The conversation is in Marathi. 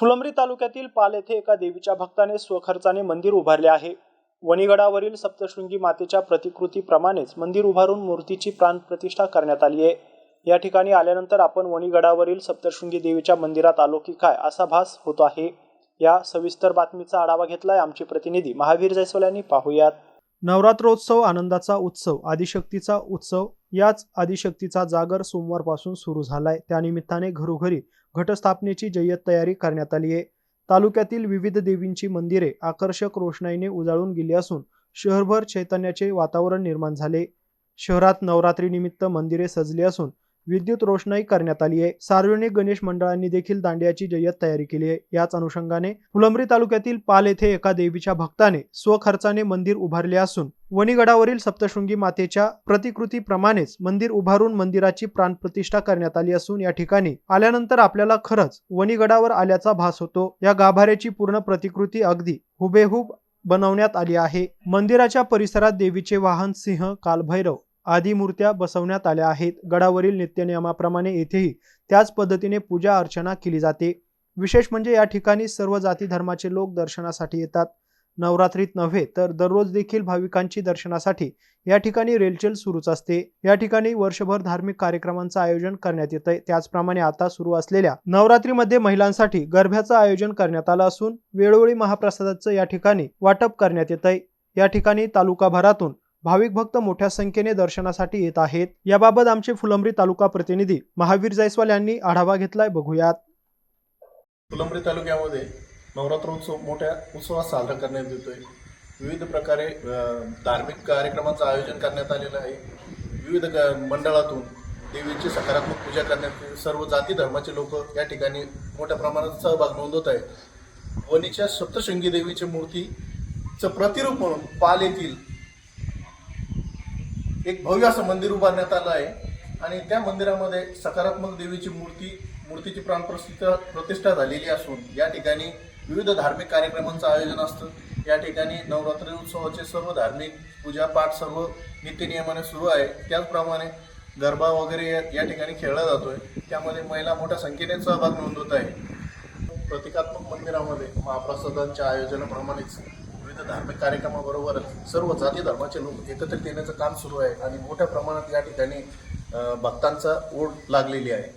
फुलंब्री तालुक्यातील पाल येथे एका देवीच्या भक्ताने स्वखर्चाने मंदिर उभारले आहे. वणीगडावरील सप्तशृंगी मातेच्या प्रतिकृतीप्रमाणेच मंदिर उभारून मूर्तीची प्राणप्रतिष्ठा करण्यात आली आहे. या ठिकाणी आल्यानंतर आपण वणीगडावरील सप्तशृंगी देवीच्या मंदिरात आलो की काय असा भास होतो आहे. या सविस्तर बातमीचा आढावा घेतलाय आमचे प्रतिनिधी महावीर जयस्वाल यांनी. पाहूयात. नवरात्रोत्सव आनंदाचा उत्सव आदिशक्तीचा उत्सव याच आदिशक्तीचा जागर सोमवारपासून सुरू झालाय. त्यानिमित्ताने घरोघरी घटस्थापनेची जय्यत तयारी करण्यात आली आहे. तालुक्यातील विविध देवींची मंदिरे आकर्षक रोषणाईने उजाळून गेली असून शहरभर चैतन्याचे वातावरण निर्माण झाले. शहरात नवरात्रीनिमित्त मंदिरे सजली असून विद्युत रोषणाई करण्यात आली आहे. सार्वजनिक गणेश मंडळांनी देखील दांडियाची जय्यत तयारी केली आहे. याच अनुषंगाने फुलंब्री तालुक्यातील पाल येथे एका देवीच्या भक्ताने स्वखर्चाने मंदिर उभारले असून वणीगडावरील सप्तशृंगी मातेच्या प्रतिकृतीप्रमाणेच मंदिर उभारून मंदिराची प्राणप्रतिष्ठा करण्यात आली असून या ठिकाणी आल्यानंतर आपल्याला खरंच वणीगडावर आल्याचा भास होतो. या गाभाऱ्याची पूर्ण प्रतिकृती अगदी हुबेहूब बनवण्यात आली आहे. मंदिराच्या परिसरात देवीचे वाहन सिंह कालभैरव आदी मूर्त्या बसवण्यात आल्या आहेत. गडावरील नित्यनियमाप्रमाणे येथेही त्याच पद्धतीने पूजा अर्चना केली जाते. विशेष म्हणजे या ठिकाणी सर्व जाती धर्माचे लोक दर्शनासाठी येतात. नवरात्रीत नव्हे तर दररोज देखील भाविकांची दर्शनासाठी या ठिकाणी रेलचेल सुरूच असते. या ठिकाणी वर्षभर धार्मिक कार्यक्रमांचं आयोजन करण्यात येतंय. त्याचप्रमाणे आता सुरू असलेल्या नवरात्रीमध्ये महिलांसाठी गरब्याचं आयोजन करण्यात आलं असून वेळोवेळी महाप्रसादाचं या ठिकाणी वाटप करण्यात येतंय. या ठिकाणी तालुकाभरातून भाविक भक्त मोठ्या संख्येने दर्शनासाठी येत आहेत. याबाबत आमचे फुलंब्री तालुका प्रतिनिधी महावीर जायस्वाल यांनी आढावा घेतलाय. बघूयात. फुलंब्री तालुक्यामध्ये नवरात्रोत्सव मोठ्या उत्सवात साजरा करण्यात येतोय. विविध प्रकारे धार्मिक कार्यक्रमांचं आयोजन करण्यात आलेलं आहे. विविध ग- मंडळातून देवीची सकारात्मक पूजा करण्यात येते. सर्व जाती धर्माचे लोक या ठिकाणी मोठ्या प्रमाणात सहभाग नोंदवत आहेत. वणीच्या सप्तशृंगी देवीची मूर्तीचं प्रतिरूप म्हणून पाल येथील एक भव्य असं मंदिर उभारण्यात आलं आहे. आणि त्या मंदिरामध्ये सकारात्मक देवीची मूर्ती मूर्तीची प्राणप्रतिष्ठा प्रतिष्ठा झालेली असून या ठिकाणी विविध धार्मिक कार्यक्रमांचं आयोजन असतं. या ठिकाणी नवरात्री उत्सवाचे सर्व धार्मिक पूजापाठ सर्व नित्यनियमाने सुरू आहे. त्याचप्रमाणे गरबा वगैरे या- या ठिकाणी खेळला जातोय. त्यामध्ये महिला मोठ्या संख्येने सहभाग नोंदवत आहे प्रतिकात्मक मंदिरामध्ये महाप्रसादांच्या आयोजनाप्रमाणेच विविध धार्मिक कार्यक्रमाबरोबरच सर्व जाती धर्माचे लोक एकत्रित येण्याचं काम सुरू आहे आणि मोठ्या प्रमाणात या ठिकाणी भक्तांचा ओढ लागलेली आहे.